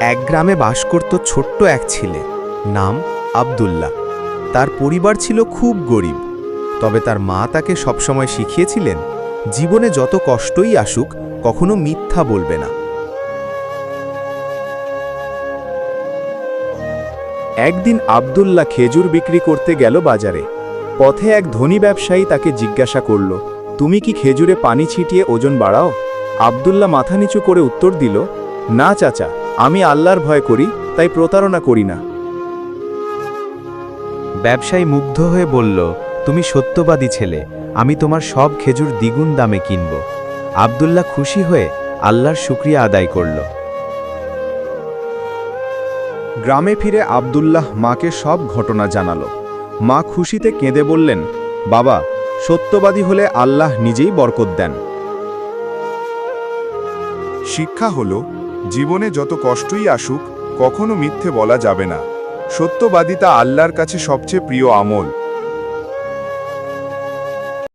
এক গ্রামে বাস করত ছোট্ট এক ছেলে, নাম আব্দুল্লাহ। তার পরিবার ছিল খুব গরিব, তবে তার মা তাকে সবসময় শিখিয়েছিলেন, জীবনে যত কষ্টই আসুক, কখনো মিথ্যা বলবে না। একদিন আব্দুল্লাহ খেজুর বিক্রি করতে গেল বাজারে। পথে এক ধনী ব্যবসায়ী তাকে জিজ্ঞাসা করল, তুমি কি খেজুরে পানি ছিটিয়ে ওজন বাড়াও? আব্দুল্লাহ মাথা নিচু করে উত্তর দিল, না, চাচা। আমি আল্লাহর ভয় করি তাই প্রতারণা করি না। ব্যবসায়ী মুগ্ধ হয়ে বলল তুমি সত্যবাদী ছেলে আমি তোমার সব খেজুর দ্বিগুণ দামে কিনব। আব্দুল্লাহ খুশি হয়ে আল্লাহর শুক্রিয়া আদায় করল। গ্রামে ফিরে আব্দুল্লাহ মাকে সব ঘটনা জানালো। মা খুশিতে কেঁদে বললেন বাবা সত্যবাদী হলে আল্লাহ নিজেই বরকত দেন। শিক্ষা হল জীবনে যত কষ্টই আসুক, কখনো মিথ্যে বলা যাবে না। সত্যবাদিতা আল্লাহর কাছে সবচেয়ে প্রিয় আমল।